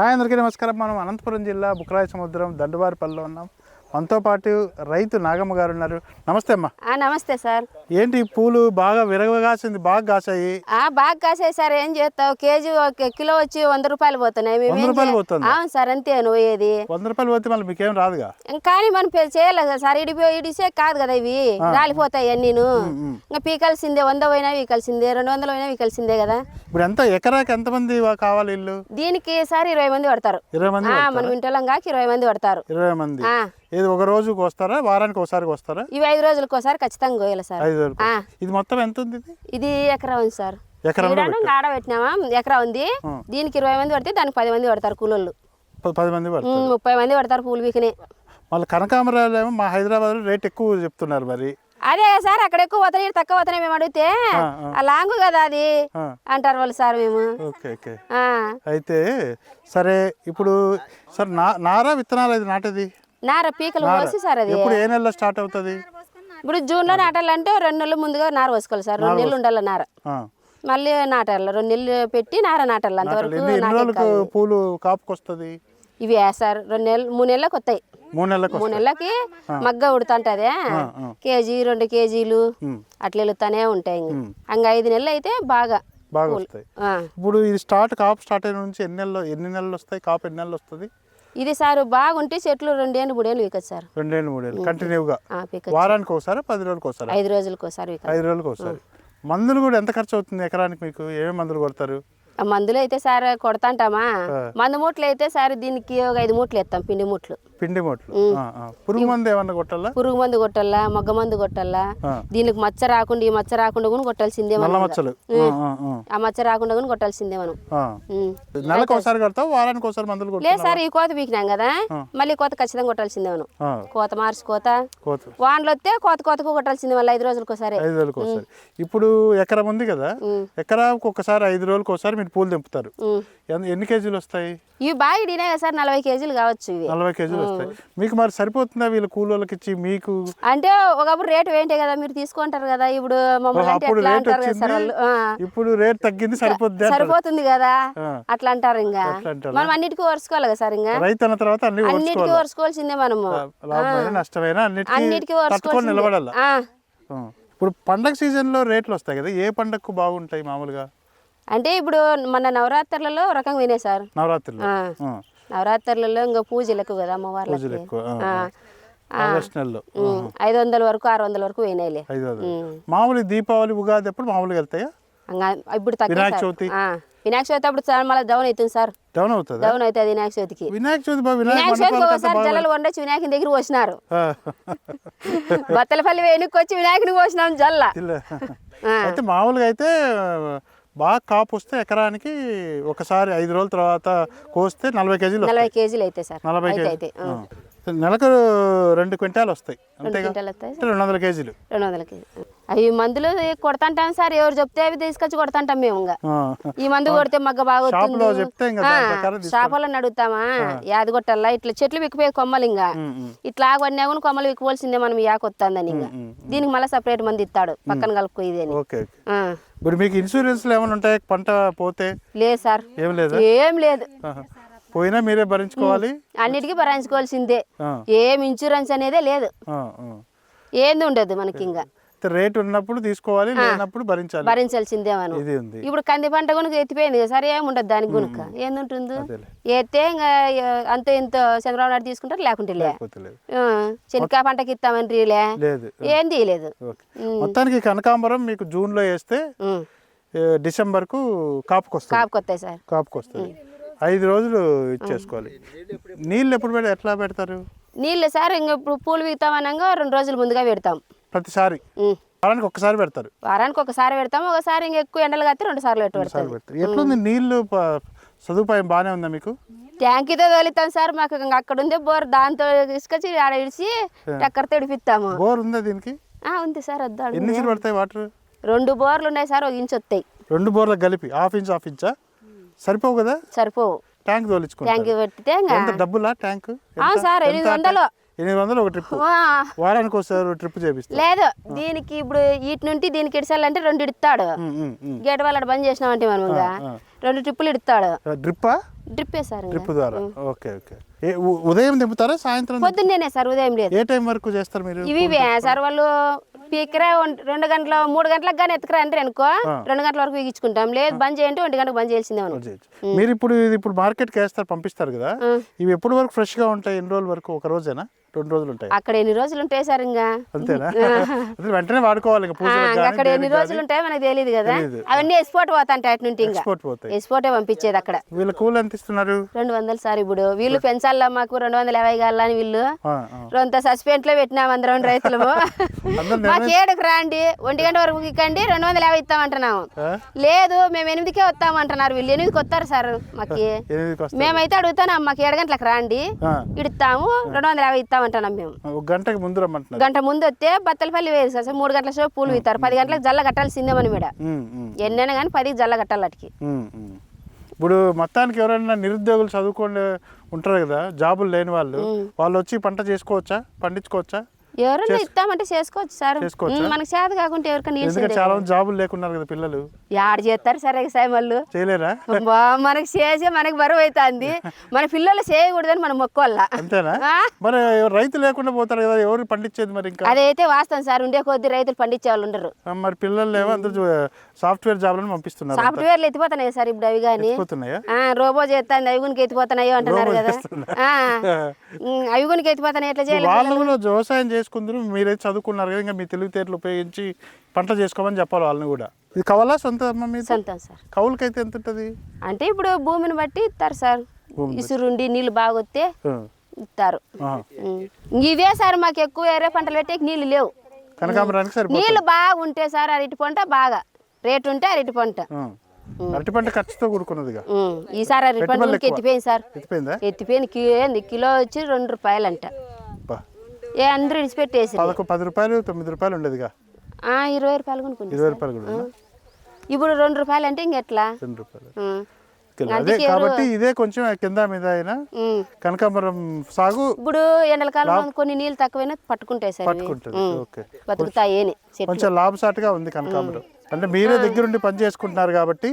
Hi అందరికీ నమస్కారం. మనం అనంతపురం జిల్లా బుక్రాయ సముద్రం దండువారిపల్లిలో ఉన్నాం. మనతో పాటు రైతు నాగమ్మ గారు ఉన్నారు. నమస్తే అమ్మా. ఆ, నమస్తే సార్. ఏంటి పూలు బాగా విరగగాసింది బాగా కాసాయి? ఆ బాగా కాసాయి సార్. ఏం చేస్తావు? కేజీ ఒక కిలో వచ్చి వంద రూపాయలు పోతున్నాయి. వంద రూపాయలు పోతుందా? అవును సార్ అంతే నువ్వు ఏది? వంద రూపాయలు పోతే మళ్ళీ మీకేం రాదుగా? కానీ మనం చేయలేదు కదా సార్. ఇడిపో ఇడిసే కాదు కదా ఇవి. రాలిపోతాయి నేను ఇంకా పీకాల్సిందే వంద పోయినా వీకాల్సిందే రెండు వందలు పోయినా వీకాల్సిందే కదా. ఇప్పుడు ఎంత ఎకరాకి ఎంతమంది వా- కావాలి ఇల్లు? దీనికి సార్ ఇరవై మంది పడతారు. ఇరవై మంది ఆ, మనం ఇంటోళ్ళం కాక ఇరవై మంది పడతారు. ఇరవై మంది. ఇది ఒక రోజుకి వస్తారా? వారానికి ఒకసారి వస్తారా? ఇవి ఐదు రోజులకు ఒకసారి ఖచ్చితంగా కోయాలి సార్. ఐదు రోజులకు. ఆ. ఇది మొత్తం ఎంత ఉంది ఇది? ఇది ఎకరా ఉంది సార్. ఎకరంలో ఈడను ఆడ పెట్టినామా? ఎకరా ఉంది. దీనికి ఇరవై మంది పడితే దానికి పది మంది పడతారు కూలోళ్ళు. ప- పది మంది పడుతుంది ఉమ్, ముప్పై మంది పడతారు పూలు వీకనే మళ్ళీ కనకాంబరాలు ఏమో మా హైదరాబాద్లో రేట్ ఎక్కువ చెప్తున్నారు మరి. అదే సార్ అక్కడ ఎక్కువ పోతాయి ఈడ తక్కువ పోతాయి మేము అడిగితే ఆ, ఆ లాంగ్ కదా అది ఆ. అంటారు వాళ్ళు సార్ మేము. Okay okay. ఆ. అయితే సరే ఇప్పుడు సార్ నా నారా విత్తనాలు అది నాటది? నార పీకలు పోసి సార్ అది. ఎప్పుడు ఏ నెలలో స్టార్ట్ అవుతుంది? ఇప్పుడు జూన్లో నాటాలంటే రెండు నెలలు ముందుగా నార పోసుకోవాలి సార్. రెండు నెలలు ఉండాలి నార. ఆ. మళ్ళీ నాటాలి. రెండు నెలలు పెట్టి నార నాటాలి అంతవరకు పూలు కాపుకి వస్తుంది ఇవి సార్? రెండు నెలలు మూడు నెలలకు వస్తాయి. మూడు నెలలకు మూడు నెలలకి మగ్గ ఉడుతుంటదే. కేజీ రెండు కేజీలు అట్లా వెళుతానే ఉంటాయి ఇంక. ఐదు నెలలు అయితే బాగా బాగా వస్తాయి. ఇప్పుడు ఇది స్టార్ట్ కాపు స్టార్ట్ అయిన నుంచి ఎన్ని నెలలు ఎన్ని నెలలు వస్తాయి? కాపు ఎన్ని నెలలు వస్తుంది? ఇది సార్ బాగుంటే చెట్లు రెండేళ్ళు మూడేళ్ళు వీకచ్చు సార్. రెండేళ్ళు మూడేళ్ళు. కంటిన్యూగా? వారానికి ఒకసారి పది రోజులకు ఒకసారి? ఐదు రోజులకు ఒకసారి ఐదు రోజులకు ఒకసారి. మందులు కూడా ఎంత ఖర్చు అవుతుంది ఎకరానికి మీకు? ఏమేమి మందులు కొడతారు? మందులు అయితే సార్ కొడతాంటామా? మందు మూట్లు అయితే సార్ దీనికి ఒక ఐదు మూట్లు ఎత్తాం పిండి మూట్లు. పిండి మొట్లు. పురుగు మందు ఏమన్నా కొట్టాలా? పురుగు మందు కొట్టాలా మొగ్గ మందు కొట్టాలా. దీనికి మచ్చ రాకుండా ఈ మచ్చ రాకుండా కూడా కొట్టాల్సిందే మనం. మచ్చలు. ఆ, మచ్చ రాకుండా కూడా కొట్టాల్సిందే మనం. నెలకు ఒకసారి కడతావు? వారానికి ఒకసారి మందులు లేదు సార్ ఈ కోత పీకినాం కదా. మళ్ళీ కోత ఖచ్చితంగా కొట్టాల్సిందే మనం. కోత మార్చి కోత. కోత. వానలు వస్తే కోత కోతకు కొట్టాల్సిందే మళ్ళీ ఐదు రోజులకు ఒకసారి ఐదు రోజులకు ఒకసారి ఇప్పుడు ఎకరం ఉంది కదా. ఎకరాకు ఒకసారి ఐదు రోజులకు ఒకసారి మీరు పూలు తెంపుతారు. ఎన్ని కేజీలు వస్తాయి? ఇవి బాగా ఇడినాయి కదా సార్ నలభై కేజీలు కావచ్చు ఇవి. నలభై కేజీలు వస్తాయి. మీకు మరి సరిపోతుందా వీళ్ళు కూలోళ్ళకి ఇచ్చి మీకు? అంటే ఒకప్పుడు రేటు ఏంటే కదా మీరు తీసుకుంటారు కదా ఇప్పుడు. ఇప్పుడు రేట్ తగ్గింది సరిపోద్ది అంటారు. సరిపోతుంది కదా. అట్లా అంటారు ఇంకా? మనం అన్నిటికీ ఓర్చుకోవాలి కదా సార్ ఇంకా. రైతు అన్న తర్వాత అన్ని అన్నిటికీ ఓర్చుకోవాల్సిందే మనము. నష్టమైన అన్నిటికీ ఓర్చుకోవాల్సిందే. నిలబడాలి. ఇప్పుడు పండగ సీజన్లో రేట్లు వస్తాయి కదా ఏ పండగకు బాగుంటాయి మామూలుగా? అంటే ఇప్పుడు మన నవరాత్రులలో రకంగా వినే సార్. నవరాత్రులు. నవరాత్రులలో ఇంకా పూజలకు కదా అమ్మవార్లకి. పూజలు ఎక్కువ ఆ, ఆ. ఆ. ఆగస్ట్ నెలలో ఉం. ఐదు వందల వరకు ఆరు వందల వరకు పోయినాయిలే ఐదు వందలు మామూలు దీపావళి ఉగాది ఎప్పుడు మామూలుగా వెళ్తాయా? ఇంకా ఇప్పుడు తక్కువ వినాయక సార్. చవితి? ఆ. వినాయక చవితి అప్పుడు చాలా మళ్ళీ డౌన్ అవుతుంది సార్. డౌన్ అవుతుందా? డౌన్ అవుతుంది వినాయక చవితికి. వినాయక చవితి బాగా వినాయక వినాయక చవితికి మండపాలకు అంతా ఒకసారి బాగా జల్లలు వండొచ్చి వినాయకుని దగ్గర వచ్చినారు ఆ. బత్తలపల్లి వెనుక్కి వచ్చి వినాయకుని పోసినాం జల్ల. ఇలా. అయితే మామూలుగా అయితే బాగా కాపు వస్తే ఎకరానికి ఒకసారి ఐదు రోజుల తర్వాత కోస్తే నలభై కేజీలు. నలభై కేజీలు అయితే సార్ నలభై కేజీ. నెలకు రెండు క్వింటాలు వస్తాయి. రెండు వందల కేజీలు. రెండు వందల అవి మందులు కొడతాంటాం సార్ ఎవరు చెప్తే అవి తీసుకొచ్చి కొడతాంటాం మేము. ఈ మందు కొడితే మగ్గ బాగా షాపులను అడుగుతామా? యాది కొట్టాలా? ఇట్లా చెట్లు విక్కిపోయి కొమ్మలు ఇంకా. ఇట్లా ఆగొన్నా కూడా కొమ్మలు విక్కువలసిందే మనం యాకొత్తాందని ఇంకా దీనికి మళ్ళీ సపరేట్ మంది ఇస్తాడు పక్కన కలుపుకో. ఇప్పుడు మీకు ఇన్సూరెన్స్లు ఏమైనా ఉంటాయి? పంట పోతే? లేదు సార్. ఏం లేదా? ఏం లేదు. పోయినా మీరే భరించుకోవాలి. అన్నిటికీ భరాయించుకోవాల్సిందే ఆ, ఏం ఇన్సూరెన్స్ అనేదే లేదు. ఏంది ఉండదు మనకి ఇంకా. రేట్ ఉన్నప్పుడు తీసుకోవాలి లేనప్పుడు భరించాలి. భరించాల్సిందే మనం. ఇది ఉంది. ఇప్పుడు కంది పంట కొనుక ఎత్తిపోయింది సరే ఏముండదు దానికి గునుక. ఏందుంటుంది. ఎత్తే ఇంకా అంత ఇంత చంద్రబాబు నాయుడు తీసుకుంటారు లేకుంటే లే. శనక్కాయ పంటకి ఇస్తామని లే. లేదు. ఏం తీయలేదు. మొత్తానికి కనకాంబరం మీకు జూన్లో వేస్తే ఉం. ఏ, డిసెంబర్కు కాపుకి వస్తుంది కాపుకొస్తాయి సార్. కాపుకి వస్తుంది ఐదు రోజులు ఇచ్చేసుకోవాలి. నీళ్ళు ఎప్పుడు పెడతారు ఎట్లా పెడతారు? నీళ్ళు సార్ ఇంక ఇప్పుడు పూలు వీగుతామనగా రెండు రోజుల ముందుగా పెడతాం. ప్రతిసారి. వారానికి ఒక్కసారి పెడతారు? వారానికి ఒకసారి పెడతాం ఒకసారి ఇంక ఎక్కువ ఎండలు కత్తి రెండు సార్లు ఒకసారి పెడతారు. ఎట్లుంది? నీళ్ళు సదుపాయం బాగానే ఉందా మీకు? ట్యాంకీతో తోలుతాం సార్ మాకు అక్కడ ఉందే బోర్ దాంతో తీసుకొచ్చి ఆడ ఇడిచి టక్కర్ తెడిపిస్తాము. బోర్ ఉందా దీనికి? ఉంది సార్ వద్దా ఎన్ని పడతాయి వాటర్? రెండు బోర్లు ఉన్నాయి సార్ ఒక ఇంచు వస్తాయి రెండు బోర్లకు కలిపి హాఫ్ ఇంచ్ హాఫ్ ఇంచా? సరిపోవు కదా? సరిపోవు. ట్యాంక్ తోలించుకుంటారు ట్యాంకీ పెట్టితే ఎంత డబ్బులా ట్యాంక్? సార్ ఎనిమిది వందలు. ఎనిమిది వందలు ఒక ట్రిప్ వారానికి ఒకసారి ట్రిప్ చేపిస్తారు. లేదు దీనికి ఇప్పుడు వీటి నుండి దీనికి ఇడిచాలంటే రెండు ఇడతాడు. గేట్ వాళ్ళ బంద్ చేసినామంటే మనం. రెండు ట్రిప్పులు ఇడతాడు. డ్రిప్పా డ్రిప్ వేసారు ఇంకా. డ్రిప్ ద్వారా. Okay okay. ఉదయం దింపుతారా సాయంత్రం పొద్దున్నేనే సార్ ఉదయం లేదు. ఏ టైం వరకు చేస్తారు మీరు ఇవే సార్ వాళ్ళు పీకరే రెండు గంటల మూడు గంటలకు కానీ ఎత్తుకురా అంటే అనుకో. రెండు గంటల వరకు ఇచ్చుకుంటాం లేదు బంద్ చేయంటే ఒంటి గంటకు బంద్ చేయాల్సిందే. మీరు ఇప్పుడు ఇది ఇప్పుడు మార్కెట్కి వేస్తారు పంపిస్తారు కదా. ఇవి ఎప్పటి వరకు ఫ్రెష్గా ఉంటాయి? ఎన్ని రోజుల వరకు? ఒక రోజేనా? రెండు రోజులు ఉంటాయి. అక్కడ ఎన్ని రోజులు ఉంటాయి సార్ ఇంకా? అంతేనా? వెంటనే వాడుకోవాలి అక్కడ ఎన్ని రోజులు ఉంటాయో మనకు తెలియదు కదా. అవన్నీ ఎక్స్పోర్ట్ పోతాంటాయి అటు నుండి ఇంకా. ఎక్స్పోర్ట్ పోతాయి. ఎక్స్పోర్టే పంపించేది అక్కడ. వీళ్ళ కూల్ ఎంత ఇస్తున్నారు? రెండు వందలు సార్ ఇప్పుడు. వీళ్ళు పెంచాలా మాకు రెండు వందల యాభై కాలని వీళ్ళు. రొంత సస్పెండ్లో పెట్టినాం అందరం రైతులము. అందరు మాకు ఏడుకు రాండి. ఒంటి గంట వరకు ఇక్కండి రెండు వందల యాభై ఇస్తామంటున్నాము? లేదు మేము ఎనిమిదికే వస్తామంటున్నారు వీళ్ళు. ఎనిమిదికి వస్తారు సార్ మాకు. మేమైతే అడుగుతున్నాం మాకు ఏడు గంటలకు రాండి. ఇడతాము రెండు వందల యాభై ఇస్తామంటున్నాం మేము. ఒక గంటకి ముందు గంట ముందు వస్తే బత్తలపల్లి వేరు సార్. మూడు గంటల సేపు పూలు ఇస్తారు పది గంటలకు జల్ల కట్టాల్సిందే మనం ఇక్కడ ఉమ్, ఎన్నైనా కానీ పదికి జల్ల కట్టాలి అటుకి. ఇప్పుడు మొత్తానికి ఎవరైనా నిరుద్యోగులు చదువుకొని ఉంటారు కదా జాబులు లేని వాళ్ళు వాళ్ళు వచ్చి పంట చేసుకోవచ్చా? పండించుకోవచ్చా? ఎవరన్నా ఇస్తామంటే చేసుకోవచ్చు సార్. మనకు చేత కాకుంటే ఎవరికైనా చాలా జాబులు లేకున్నారు కదా పిల్లలు. యాడ చేస్తారు సరే సాయి వాళ్ళు చేయలేరా? బా, మనకి చేసే మనకి బరువు అవుతుంది. మన పిల్లలు చేయకూడదని మనం మొక్కోల్లా అంతేనా? మరి రైతు లేకుండా పోతారు కదా ఎవరు పండించేది మరి ఇంకా? అదైతే వాస్తవం సార్ ఉండే కొద్ది రైతులు పండించే వాళ్ళు ఉండరు. మరి పిల్లలు ఏమో అందరూ సాఫ్ట్వేర్ జాబ్లను పంపిస్తున్నారు సాఫ్ట్వేర్లు ఎత్తిపోతున్నాయి సార్ ఇప్పుడు అవి కానీ రోబో చేస్తాను అవి గునికి ఎత్తిపోతున్నాయో అంటున్నారు కదా. అవి గునికి ఎత్తిపోతున్నాయి ఎట్లా చేయాలి వ్యవసాయం చేసుకుందరు మీరైతే చదువుకున్నారు కదా ఇంకా మీ తెలివితేటలు ఉపయోగించి పంట చేసుకోమని చెప్పాలి వాళ్ళని కూడా. ఇది కవలా సొంత సొంతం సార్. కవులకైతే ఎంత ఉంటుంది అంటే ఇప్పుడు భూమిని బట్టి ఇస్తారు సార్. ఇసురుండి నీళ్ళు బాగా వస్తే ఆ, ఇస్తారు. ఇవే సార్ మాకు ఎక్కువ వేరే పంటలు పెట్టే నీళ్ళు లేవు. నీళ్ళు బాగా ఉంటే సార్ అరటి పంట బాగా. రేటు ఉంటే అరటి పంట. అరటి పంట ఖర్చుతో కూడుకున్నదిగా. ఉమ్. ఈసారి అరటి పంట ఎత్తిపోయింది సార్. ఎత్తిపోయిందా? ఏంది? కిలో వచ్చి రెండు రూపాయలంట. ఏ అందరూ ఇడిచిపెట్టేసి పదకొ పది రూపాయలు తొమ్మిది రూపాయలు ఉండేదిగా? ఆ, ఇరవై రూపాయలు కొనుక్కుంది ఇరవై రూపాయలు కూడా? ఇప్పుడు రెండు రూపాయలు అంటే ఇంకెట్లా? రెండు రూపాయలు. అదే కాబట్టి ఇదే కొంచెం కింద మీద అయినా. కనకాంబరం సాగు ఇప్పుడు ఎండల కాలంలో కొన్ని నీళ్ళు తక్కువైనా పట్టుకుంటాయి సార్. పట్టుకుంటుంది. ఓకే. బతుకుతాయి కొంచెం లాభసాటిగా ఉంది కనకాంబరం. అంటే మీరే దగ్గరుండి పని చేసుకుంటున్నారు కాబట్టి.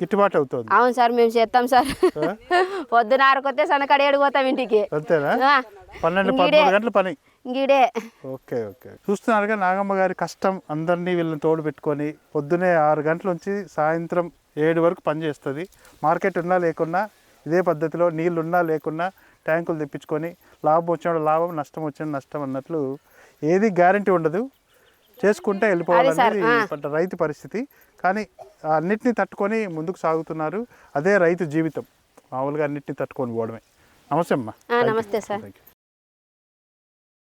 గిట్టుబాటు అవుతుంది. అవును సార్ మేము చేస్తాం సార్. పొద్దున ఆరుకొస్తే సన్నకాడ ఏడుకోతాం ఇంటికి. అంతేనా? పన్నెండు. పదమూడు గంటల పని. ఇంగిడే ఓకే ఓకే. చూస్తున్నారుగా నాగమ్మ గారి కష్టం అందరినీ వీళ్ళని తోడు పెట్టుకొని పొద్దునే ఆరు గంటల నుంచి సాయంత్రం ఏడు వరకు పని చేస్తుంది. మార్కెట్ ఉన్నా లేకున్నా ఇదే పద్ధతిలో నీళ్ళు ఉన్నా లేకున్నా ట్యాంకులు తెప్పించుకొని లాభం వచ్చిన లాభం నష్టం వచ్చిన నష్టం అన్నట్లు ఏది గ్యారంటీ ఉండదు. చేసుకుంటే వెళ్ళిపోవాలనేది రైతు పరిస్థితి. కానీ అన్నిటినీ తట్టుకొని ముందుకు సాగుతున్నారు. అదే రైతు జీవితం. మామూలుగా అన్నిటినీ తట్టుకొని పోవడమే. నమస్తే అమ్మా. నమస్తే సార్. Thank you